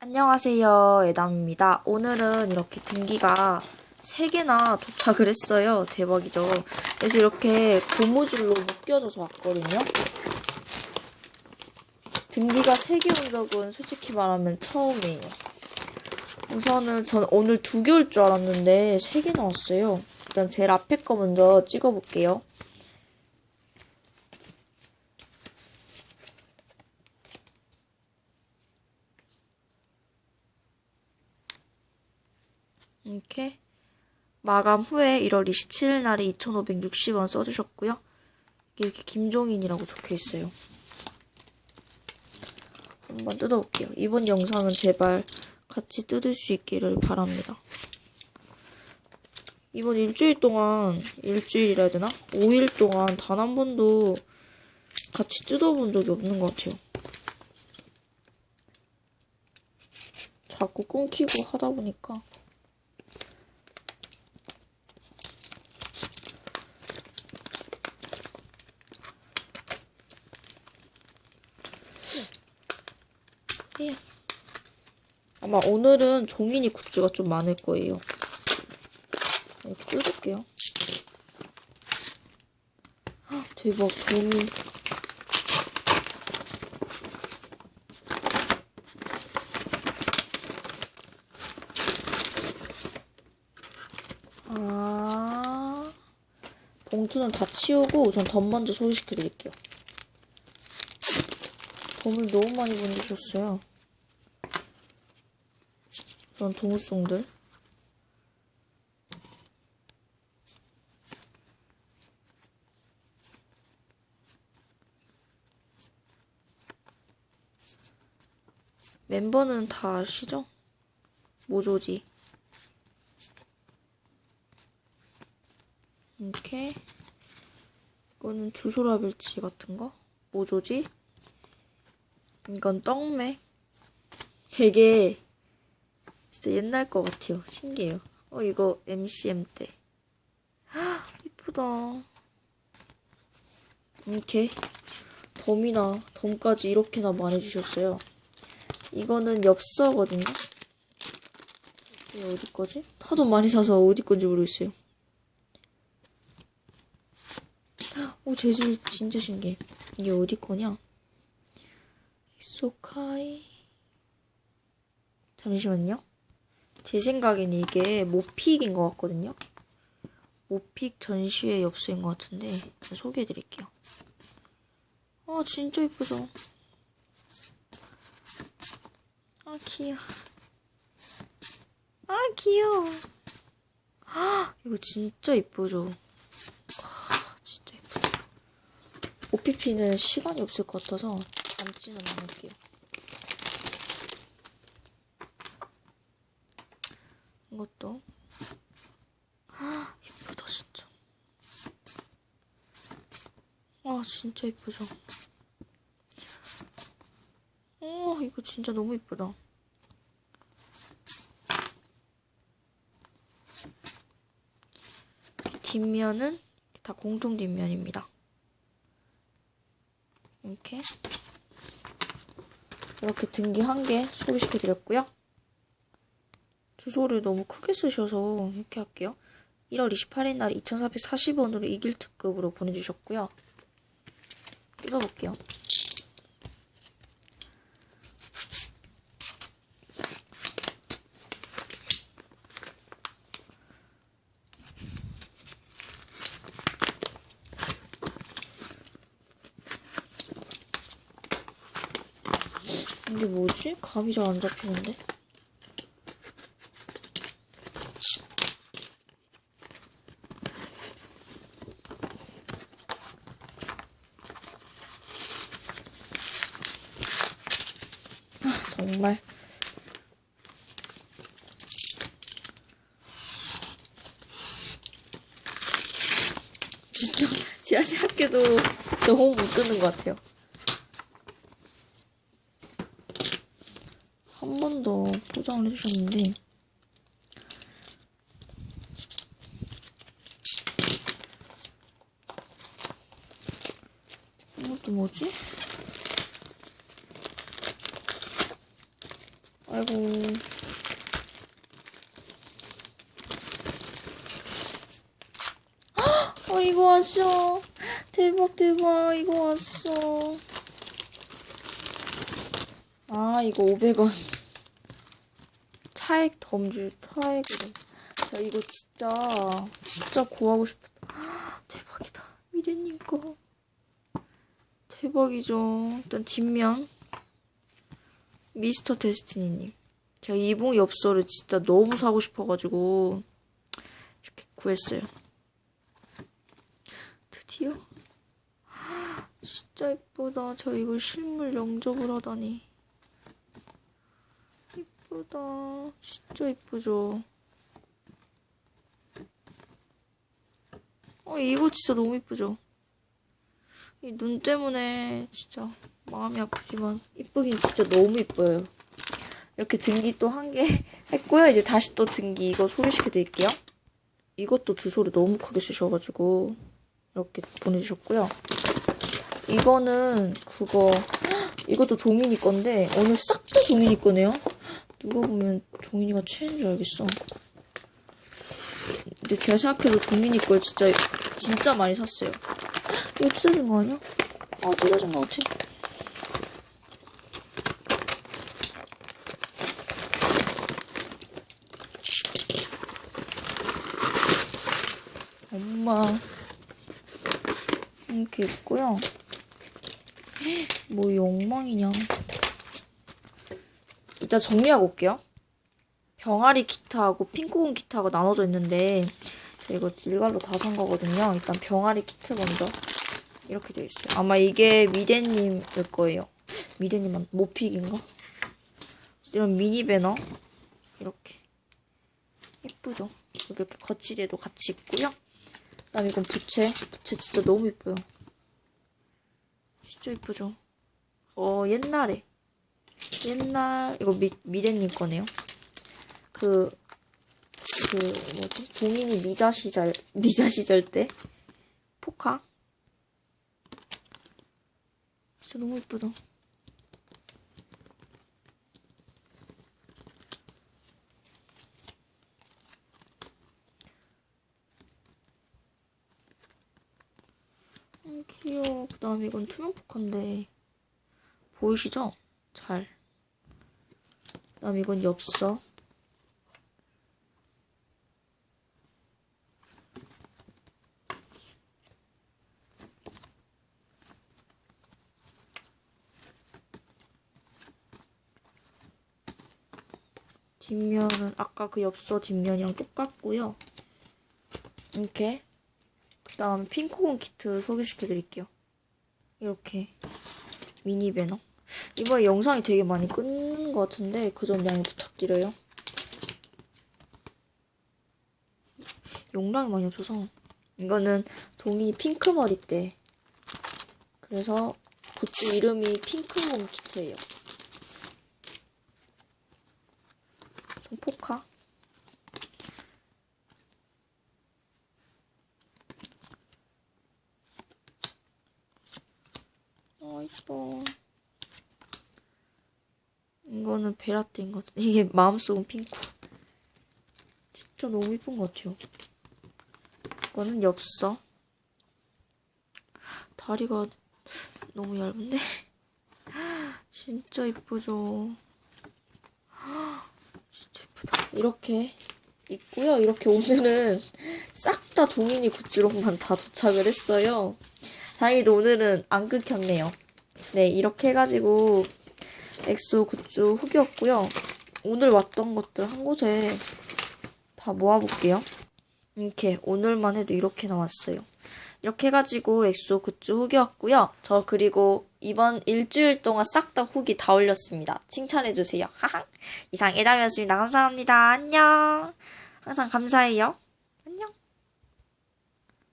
안녕하세요. 에담입니다. 오늘은 이렇게 등기가 3개나 도착을 했어요. 대박이죠. 그래서 이렇게 고무줄로 묶여져서 왔거든요. 등기가 3개 온 적은 솔직히 말하면 처음이에요. 우선은 전 오늘 2개 올 줄 알았는데 3개 나 왔어요. 일단 제일 앞에 거 먼저 찍어볼게요. 이렇게 마감 후에 1월 27일 날에 2,560원 써주셨고요. 이렇게 김종인이라고 적혀 있어요. 한번 뜯어볼게요. 이번 영상은 제발 같이 뜯을 수 있기를 바랍니다. 이번 일주일 동안, 일주일이라 해야 되나? 5일 동안 단 한 번도 같이 뜯어본 적이 없는 것 같아요. 자꾸 끊기고 하다 보니까. 예. 아마 오늘은 종이니 굿즈가 좀 많을 거예요. 이렇게 뜯을게요. 헉, 대박, 종이. 아, 봉투는 다 치우고 우선 덤 먼저 소개시켜 드릴게요. 덤을 너무 많이 보내주셨어요. 그런 동물송들. 멤버는 다 아시죠? 모조지. 이렇게. 이거는 주소라벨치 같은 거. 모조지. 이건 떡맥. 되게 진짜 옛날 것 같아요. 신기해요. 어, 이거 MCM 때. 헉, 이쁘다. 이렇게 덤이나 덤까지 이렇게나 많이 주셨어요. 이거는 엽서거든요. 이게 어디 거지? 하도 많이 사서 어디 건지 모르겠어요. 오, 재질 진짜 신기해. 이게 어디 거냐? 소카이. 잠시만요. 제 생각에는 이게 모픽인 것 같거든요. 모픽 전시회 엽서인 것 같은데 소개해 드릴게요. 아 진짜 이쁘죠? 아 귀여워. 아 귀여워. 아 이거 진짜 이쁘죠? 아 진짜 이쁘다. OPP는 시간이 없을 것 같아서 담지는 않을게요. 이것도 아, 이쁘다 진짜. 아 진짜 이쁘죠. 어 이거 진짜 너무 이쁘다. 뒷면은 다 공통 뒷면입니다. 이렇게 이렇게 등기 한 개 소개시켜 드렸고요. 주소를 너무 크게 쓰셔서 이렇게 할게요. 1월 28일 날 2,440원으로 이길 특급으로 보내주셨고요. 뜯어볼게요. 이게 뭐지? 감이 잘 안 잡히는데? 아, 정말. 진짜 지하실 학교도 너무 못 듣는 것 같아요. 한번더 포장을 해주셨는데 이것도 뭐지? 아 아이고. 헉! 어, 이거 왔어. 대박, 대박. 이거 왔어. 아, 이거 500원. 차액 덤주, 차액으로. 자, 이거 진짜, 진짜 구하고 싶다. 대박이다. 미래님 거. 대박이죠. 일단 뒷면. 미스터 데스티니님. 제가 이봉 엽서를 진짜 너무 사고 싶어가지고 이렇게 구했어요. 드디어. 진짜 이쁘다. 저 이걸 실물 영접을 하다니. 이쁘다. 진짜 이쁘죠. 어, 이거 진짜 너무 이쁘죠. 이 눈 때문에 진짜 마음이 아프지만 이쁘긴 진짜 너무 이뻐요. 이렇게 등기 또 한 개 했고요. 이제 다시 또 등기 이거 소개시켜 드릴게요. 이것도 주소를 너무 크게 주셔가지고 이렇게 보내주셨고요. 이거는 그거 이것도 종인이 건데 오늘 싹 다 종인이 거네요. 누가 보면 종인이가 최애인 줄 알겠어. 근데 제가 생각해도 종민이 걸 진짜 진짜 많이 샀어요. 이거 찢어진 거 아니야? 아 찢어진 거 같아. 엄마 이렇게 있고요. 뭐 엉망이냐. 이따 정리하고 올게요. 병아리 키트하고 핑크공 키트하고 나눠져 있는데 제가 이거 일괄로 다 산 거거든요. 일단 병아리 키트 먼저 이렇게 되어 있어요. 아마 이게 미대님일 거예요. 미대님 모픽인가? 이런 미니 배너 이렇게 예쁘죠? 이렇게 거치대도 같이 있고요. 그다음 이건 부채. 부채 진짜 너무 예뻐요. 진짜 예쁘죠? 어 옛날에 옛날 이거 미, 미대님 거네요. 그, 그, 뭐지? 종인이 미자 시절, 미자 시절 때? 포카? 진짜 너무 예쁘다. 음, 귀여워. 그 다음에 이건 투명 포카인데, 보이시죠? 잘. 그 다음 이건 엽서. 뒷면은 아까 그 엽서 뒷면이랑 똑같고요. 이렇게 그 다음에 핑크공 키트 소개시켜 드릴게요. 이렇게 미니 배너. 이번에 영상이 되게 많이 끊는 것 같은데 그 점 양해 부탁드려요. 용량이 많이 없어서 이거는 종이 핑크 머리 때 그래서 굿즈 이름이 핑크공 키트예요. 좀 포카. 아 이뻐. 이거는 베라떼인 것 같아. 이게 마음속은 핑크. 진짜 너무 이쁜 것 같아요. 이거는 엽서. 다리가 너무 얇은데? 진짜 이쁘죠? 진짜 이쁘다. 이렇게 있고요. 이렇게 오늘은 싹 다 종이니 굿즈로만 다 도착을 했어요. 다행히도 오늘은 안 끊겼네요. 네, 이렇게 해가지고 엑소 굿즈 후기였고요. 오늘 왔던 것들 한 곳에 다 모아볼게요. 이렇게 오늘만 해도 이렇게 나왔어요. 이렇게 해가지고 엑소 굿즈 후기였고요. 저 그리고 이번 일주일 동안 싹 다 후기 다 올렸습니다. 칭찬해주세요. 하하. 이상 에담이었습니다. 감사합니다. 안녕. 항상 감사해요.